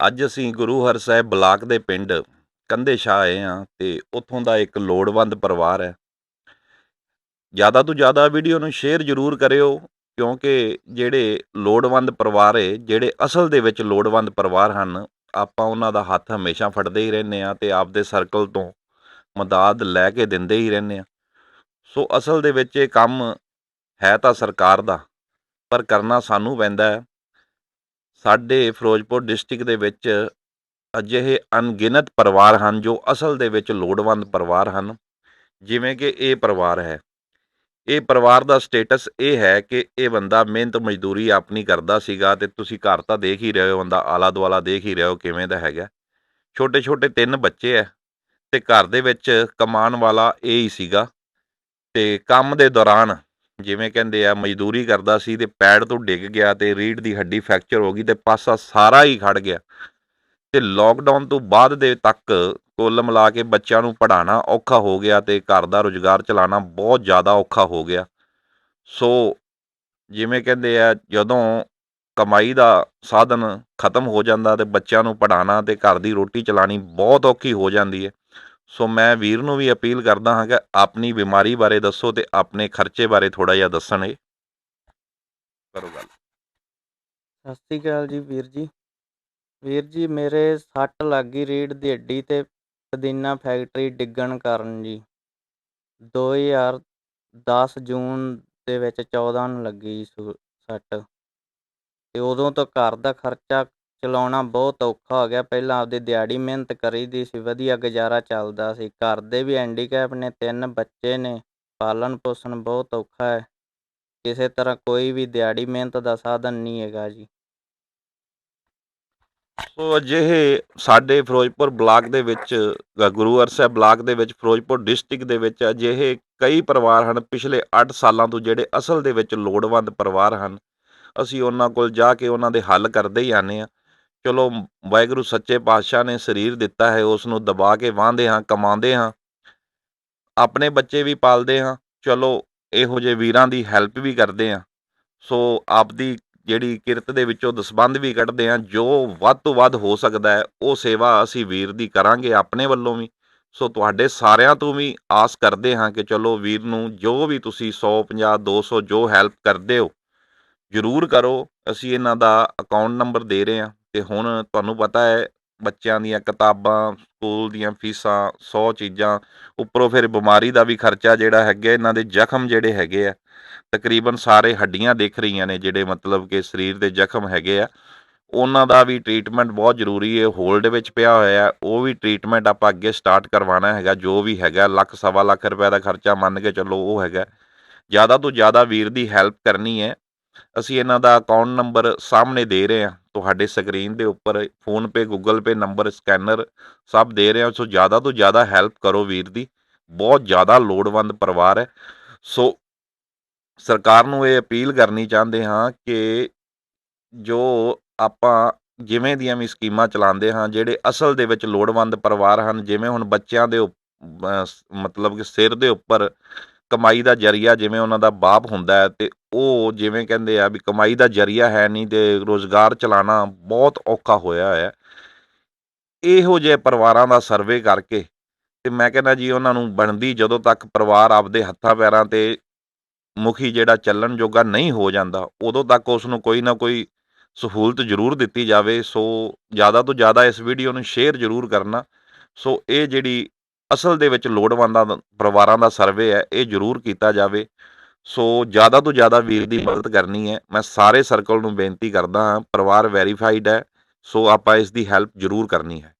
ਅੱਜ ਅਸੀਂ ਗੁਰੂ ਹਰ ਸਾਹਿਬ ਬਲਾਕ ਦੇ ਪਿੰਡ ਕੰਦੇ ਸ਼ਾਹ ਆਏ ਹਾਂ ਤੇ ਉੱਥੋਂ ਦਾ ਇੱਕ ਲੋੜਵੰਦ ਪਰਿਵਾਰ ਹੈ। ਜ਼ਿਆਦਾ ਤੋਂ ਜ਼ਿਆਦਾ ਵੀਡੀਓ ਨੂੰ ਸ਼ੇਅਰ ਜ਼ਰੂਰ ਕਰਿਓ ਕਿਉਂਕਿ ਜਿਹੜੇ ਲੋੜਵੰਦ ਪਰਿਵਾਰ ਏ ਜਿਹੜੇ ਅਸਲ ਦੇ ਵਿੱਚ ਲੋੜਵੰਦ ਪਰਿਵਾਰ ਹਨ, ਆਪਾਂ ਉਹਨਾਂ ਦਾ ਹੱਥ ਹਮੇਸ਼ਾ ਫੜਦੇ ਹੀ ਰਹਿੰਦੇ ਆ ਤੇ ਆਪਦੇ ਸਰਕਲ ਤੋਂ ਮਦਦ ਲੈ ਕੇ ਦਿੰਦੇ ਹੀ ਰਹਿੰਦੇ ਆ ਸੋ ਅਸਲ ਦੇ ਵਿੱਚ ਇਹ ਕੰਮ ਹੈ ਤਾਂ ਸਰਕਾਰ ਦਾ, ਪਰ ਕਰਨਾ ਸਾਨੂੰ ਪੈਂਦਾ ਹੈ। ਸਾਡੇ ਫਿਰੋਜ਼ਪੁਰ ਡਿਸਟ੍ਰਿਕਟ ਦੇ ਵਿੱਚ ਅਜਿਹੇ ਅਣਗਿਣਤ ਪਰਿਵਾਰ ਹਨ ਜੋ ਅਸਲ ਦੇ ਵਿੱਚ ਲੋੜਵੰਦ ਪਰਿਵਾਰ ਹਨ, ਜਿਵੇਂ ਕਿ ਇਹ ਪਰਿਵਾਰ ਹੈ। ਇਹ ਪਰਿਵਾਰ ਦਾ ਸਟੇਟਸ ਇਹ ਹੈ ਕਿ ਇਹ ਬੰਦਾ ਮਿਹਨਤ ਮਜ਼ਦੂਰੀ ਆਪਣੀ ਕਰਦਾ ਸੀਗਾ ਤੇ ਤੁਸੀਂ ਘਰ ਤਾਂ ਦੇਖ ਹੀ ਰਹੇ ਹੋ, ਬੰਦਾ ਆਲਾ ਦੁਆਲਾ ਦੇਖ ਹੀ ਰਹੇ ਹੋ ਕਿਵੇਂ ਦਾ ਹੈਗਾ। ਛੋਟੇ ਛੋਟੇ ਤਿੰਨ ਬੱਚੇ ਐ ਤੇ ਘਰ ਦੇ ਵਿੱਚ ਕਮਾਉਣ ਵਾਲਾ ਇਹ ਹੀ ਸੀਗਾ ਤੇ ਕੰਮ ਦੇ ਦੌਰਾਨ ਜਿਵੇਂ ਕਹਿੰਦੇ ਆ, ਮਜ਼ਦੂਰੀ ਕਰਦਾ ਸੀ ਤੇ ਪੈੜ ਤੋਂ ਡਿੱਗ ਗਿਆ ਤੇ ਰੀੜ ਦੀ ਹੱਡੀ ਫ੍ਰੈਕਚਰ ਹੋ ਗਈ ਤੇ ਪਾਸਾ ਸਾਰਾ ਹੀ ਖੜ ਗਿਆ। ਤੇ ਲੋਕਡਾਊਨ ਤੋਂ ਬਾਅਦ ਦੇ ਤੱਕ ਕੁੱਲ ਮਿਲਾ ਕੇ ਬੱਚਿਆਂ ਨੂੰ ਪੜ੍ਹਾਉਣਾ ਔਖਾ ਹੋ ਗਿਆ ਤੇ ਘਰ ਦਾ ਰੁਜ਼ਗਾਰ ਚਲਾਉਣਾ ਬਹੁਤ ਜ਼ਿਆਦਾ ਔਖਾ ਹੋ ਗਿਆ। ਸੋ ਜਿਵੇਂ ਕਹਿੰਦੇ ਆ, ਜਦੋਂ ਕਮਾਈ ਦਾ ਸਾਧਨ ਖਤਮ ਹੋ ਜਾਂਦਾ ਤੇ ਬੱਚਿਆਂ ਨੂੰ ਪੜ੍ਹਾਉਣਾ ਤੇ ਘਰ ਦੀ ਰੋਟੀ ਚਲਾਣੀ ਬਹੁਤ ਔਖੀ ਹੋ ਜਾਂਦੀ ਹੈ। ਸੋ ਮੈਂ ਵੀਰ ਨੂੰ ਵੀ ਅਪੀਲ ਕਰਦਾ ਹਾਂ ਕਿ ਆਪਣੀ ਬਿਮਾਰੀ ਬਾਰੇ ਦੱਸੋ ਤੇ ਆਪਣੇ ਖਰਚੇ ਬਾਰੇ ਥੋੜਾ ਜਿਹਾ ਦੱਸਣ ਇਹ ਕਰੋ ਗੱਲ। ਸਤਿ ਸ਼੍ਰੀ ਅਕਾਲ ਜੀ ਵੀਰ ਜੀ। ਵੀਰ ਜੀ, ਮੇਰੇ ਸੱਟ ਲੱਗ ਗਈ ਰੀੜ ਦੀ ਹੱਡੀ ਤੇ ਪਦੀਨਾ ਫੈਕਟਰੀ ਡਿੱਗਣ ਕਾਰਨ ਜੀ। 2010 ਜੂਨ ਦੇ ਵਿੱਚ 14 ਨੂੰ ਲੱਗੀ ਸੁ- ਸੱਟ। ਤੇ ਉਦੋਂ ਤੋਂ ਘਰ ਦਾ ਖਰਚਾ ਚਲਾਉਣਾ ਬਹੁਤ ਔਖਾ ਹੋ ਗਿਆ। ਪਹਿਲਾਂ ਆਪਦੀ ਦਿਹਾੜੀ ਮਿਹਨਤ ਕਰੀਦੀ ਸੀ ਵਧੀਆ ਗੁਜ਼ਾਰਾ ਚੱਲਦਾ ਸੀ। ਘਰ ਦੇ ਵੀ ਹੈਂਡੀਕੈਪ ਨੇ ਤਿੰਨ ਬੱਚੇ ਨੇ। ਪਾਲਣ ਪੋਸ਼ਣ ਬਹੁਤ ਔਖਾ ਹੈ। ਕਿਸੇ ਤਰ੍ਹਾਂ ਕੋਈ ਵੀ ਦਿਹਾੜੀ ਮਿਹਨਤ ਦਾ ਸਾਧਨ ਨਹੀਂ ਹੈਗਾ ਜੀ। ਸੋ ਅਜਿਹੇ ਸਾਡੇ ਫਿਰੋਜ਼ਪੁਰ ਬਲਾਕ ਦੇ ਵਿੱਚ ਅ, ਗੁਰੂ ਹਰਸਾਹਿਬ ਬਲਾਕ ਦੇ ਵਿੱਚ ਫਿਰੋਜ਼ਪੁਰ ਡਿਸਟ੍ਰਿਕਟ ਦੇ ਵਿੱਚ ਅਜਿਹੇ ਕਈ ਪਰਿਵਾਰ ਹਨ। ਪਿਛਲੇ 8 ਸਾਲਾਂ ਤੋਂ ਜਿਹੜੇ ਅਸਲ ਦੇ ਵਿੱਚ ਲੋੜਵੰਦ ਪਰਿਵਾਰ ਹਨ ਅਸੀਂ ਉਹਨਾਂ ਕੋਲ ਜਾ ਕੇ ਉਹਨਾਂ ਦੇ ਹੱਲ ਕਰਦੇ ਹੀ ਆਨੇ ਆ ਚਲੋ ਵਾਹਿਗੁਰੂ ਸੱਚੇ ਪਾਤਸ਼ਾਹ ਨੇ ਸਰੀਰ ਦਿੱਤਾ ਹੈ, ਉਸ ਨੂੰ ਦਬਾ ਕੇ ਵਾਹੁੰਦੇ ਹਾਂ, ਕਮਾਉਂਦੇ ਹਾਂ, ਆਪਣੇ ਬੱਚੇ ਵੀ ਪਾਲਦੇ ਹਾਂ, ਚਲੋ ਇਹੋ ਜਿਹੇ ਵੀਰਾਂ ਦੀ ਹੈਲਪ ਵੀ ਕਰਦੇ ਹਾਂ, ਸੋ ਆਪਦੀ ਜਿਹੜੀ ਕਿਰਤ ਦੇ ਵਿੱਚੋਂ ਦਸਬੰਧ ਵੀ ਕੱਢਦੇ ਹਾਂ, ਜੋ ਵੱਧ ਤੋਂ ਵੱਧ ਹੋ ਸਕਦਾ ਹੈ, ਉਹ ਸੇਵਾ ਅਸੀਂ ਵੀਰ ਦੀ ਕਰਾਂਗੇ, ਆਪਣੇ ਵੱਲੋਂ ਵੀ, ਸੋ ਤੁਹਾਡੇ ਸਾਰਿਆਂ ਤੋਂ ਵੀ ਆਸ ਕਰਦੇ ਹਾਂ ਕਿ ਚਲੋ ਵੀਰ ਨੂੰ ਜੋ ਵੀ ਤੁਸੀਂ 150 200 ਜੋ ਹੈਲਪ ਕਰਦੇ ਹੋ, ਜ਼ਰੂਰ ਕਰੋ, ਅਸੀਂ ਇਹਨਾਂ ਦਾ ਅਕਾਊਂਟ ਨੰਬਰ ਦੇ ਰਹੇ ਹਾਂ ਤੇ ਹੁਣ ਤੁਹਾਨੂੰ ਪਤਾ ਹੈ, ਬੱਚਿਆਂ ਦੀਆਂ ਕਿਤਾਬਾਂ, ਸਕੂਲ ਦੀਆਂ ਫੀਸਾਂ 100 ਚੀਜ਼ਾਂ, ਉੱਪਰੋਂ ਫਿਰ ਬਿਮਾਰੀ ਦਾ ਵੀ ਖਰਚਾ ਜਿਹੜਾ ਹੈਗਾ, ਇਹਨਾਂ ਦੇ ਜ਼ਖਮ ਜਿਹੜੇ ਹੈਗੇ ਆ, ਤਕਰੀਬਨ ਸਾਰੇ ਹੱਡੀਆਂ ਦਿਖ ਰਹੀਆਂ ਨੇ ਜਿਹੜੇ ਮਤਲਬ ਕਿ ਸਰੀਰ ਦੇ ਜ਼ਖਮ ਹੈਗੇ ਆ। ਉਹਨਾਂ ਦਾ ਵੀ ਟ੍ਰੀਟਮੈਂਟ ਬਹੁਤ ਜ਼ਰੂਰੀ ਹੈ ਹੋਲਡ ਵਿੱਚ ਪਿਆ ਹੋਇਆ, ਉਹ ਵੀ ਟ੍ਰੀਟਮੈਂਟ ਆਪਾਂ ਅੱਗੇ ਸਟਾਰਟ ਕਰਵਾਉਣਾ ਹੈਗਾ, ਜੋ ਵੀ ਹੈਗਾ, ਲੱਖ ਸਵਾ ਲੱਖ ਰੁਪਏ ਦਾ ਖਰਚਾ ਮੰਨ ਕੇ ਚੱਲੋ ਉਹ ਹੈਗਾ। ਜ਼ਿਆਦਾ ਤੋਂ ਜ਼ਿਆਦਾ ਵੀਰ ਦੀ ਹੈਲਪ ਕਰਨੀ ਹੈ। ਅਸੀਂ ਇਹਨਾਂ ਦਾ ਅਕਾਊਂਟ ਨੰਬਰ ਸਾਹਮਣੇ ਦੇ ਰਹੇ ਹਾਂ। ਤੁਹਾਡੇ ਸਕਰੀਨ ਦੇ ਉੱਪਰ PhonePe, Google Pay, number, scanner ਸਭ ਦੇ ਰਹੇ। ਹਾਂ ਸੋ ਜ਼ਿਆਦਾ ਤੋਂ ਜ਼ਿਆਦਾ ਹੈਲਪ ਕਰੋ ਵੀਰ ਦੀ। ਬਹੁਤ ਜ਼ਿਆਦਾ ਲੋੜਵੰਦ ਪਰਿਵਾਰ ਹੈ। ਸੋ ਸਰਕਾਰ ਨੂੰ ਇਹ ਅਪੀਲ ਕਰਨੀ ਚਾਹੁੰਦੇ ਹਾਂ ਕਿ ਜੋ ਆਪਾਂ ਜਿਵੇਂ ਦੀਆਂ ਵੀ ਸਕੀਮਾਂ ਚਲਾਉਂਦੇ ਹਾਂ, ਜਿਹੜੇ ਅਸਲ ਦੇ ਵਿੱਚ ਲੋੜਵੰਦ ਪਰਿਵਾਰ ਹਨ, ਜਿਵੇਂ ਹੁਣ ਬੱਚਿਆਂ ਦੇ ਉੱਪ- ਮਤਲਬ ਕਿ ਸਿਰ ਦੇ ਉੱਪਰ ਕਮਾਈ ਦਾ ਜਰੀਆ ਜਿਵੇਂ ਉਹਨਾਂ ਦਾ ਬਾਪ ਹੁੰਦਾ ਹੈ ਤੇ ਉਹ ਜਿਵੇਂ ਕਹਿੰਦੇ ਆ ਵੀ ਕਮਾਈ ਦਾ ਜਰੀਆ ਹੈ ਨਹੀਂ ਤੇ ਰੋਜ਼ਗਾਰ ਚਲਾਉਣਾ ਬਹੁਤ ਔਖਾ ਹੋਇਆ ਹੈ। ਇਹੋ ਜਿਹੇ ਪਰਿਵਾਰਾਂ ਦਾ ਸਰਵੇ ਕਰਕੇ ਤੇ ਮੈਂ ਕਹਿੰਦਾ ਜੀ ਉਹਨਾਂ ਨੂੰ ਬਣਦੀ ਜਦੋਂ ਤੱਕ ਪਰਿਵਾਰ ਆਪਦੇ ਹੱਥਾਂ ਪੈਰਾਂ ਤੇ ਮੁਖੀ ਜਿਹੜਾ ਚੱਲਣ ਜੋਗਾ ਨਹੀਂ ਹੋ ਜਾਂਦਾ, ਉਦੋਂ ਤੱਕ ਉਸ ਨੂੰ ਕੋਈ ਨਾ ਕੋਈ ਸਹੂਲਤ ਜ਼ਰੂਰ ਦਿੱਤੀ ਜਾਵੇ। ਸੋ ਜ਼ਿਆਦਾ ਤੋਂ ਜ਼ਿਆਦਾ ਇਸ ਵੀਡੀਓ ਨੂੰ ਸ਼ੇਅਰ ਜ਼ਰੂਰ ਕਰਨਾ। ਸੋ ਇਹ ਜਿਹੜੀ ਅਸਲ ਦੇ ਵਿੱਚ ਲੋੜਵੰਦਾਂ ਦਾ, ਪਰਿਵਾਰਾਂ ਦਾ ਸਰਵੇ ਹੈ, ਇਹ ਜ਼ਰੂਰ ਕੀਤਾ ਜਾਵੇ। ਸੋ ਜ਼ਿਆਦਾ ਤੋਂ ਜ਼ਿਆਦਾ ਵੀਰ ਦੀ ਮਦਦ ਕਰਨੀ ਹੈ। ਮੈਂ ਸਾਰੇ ਸਰਕਲ ਨੂੰ ਬੇਨਤੀ ਕਰਦਾ ਹਾਂ, ਪਰਿਵਾਰ ਵੈਰੀਫਾਈਡ ਹੈ, ਸੋ ਆਪਾਂ ਇਸ ਦੀ ਹੈਲਪ ਜ਼ਰੂਰ ਕਰਨੀ ਹੈ।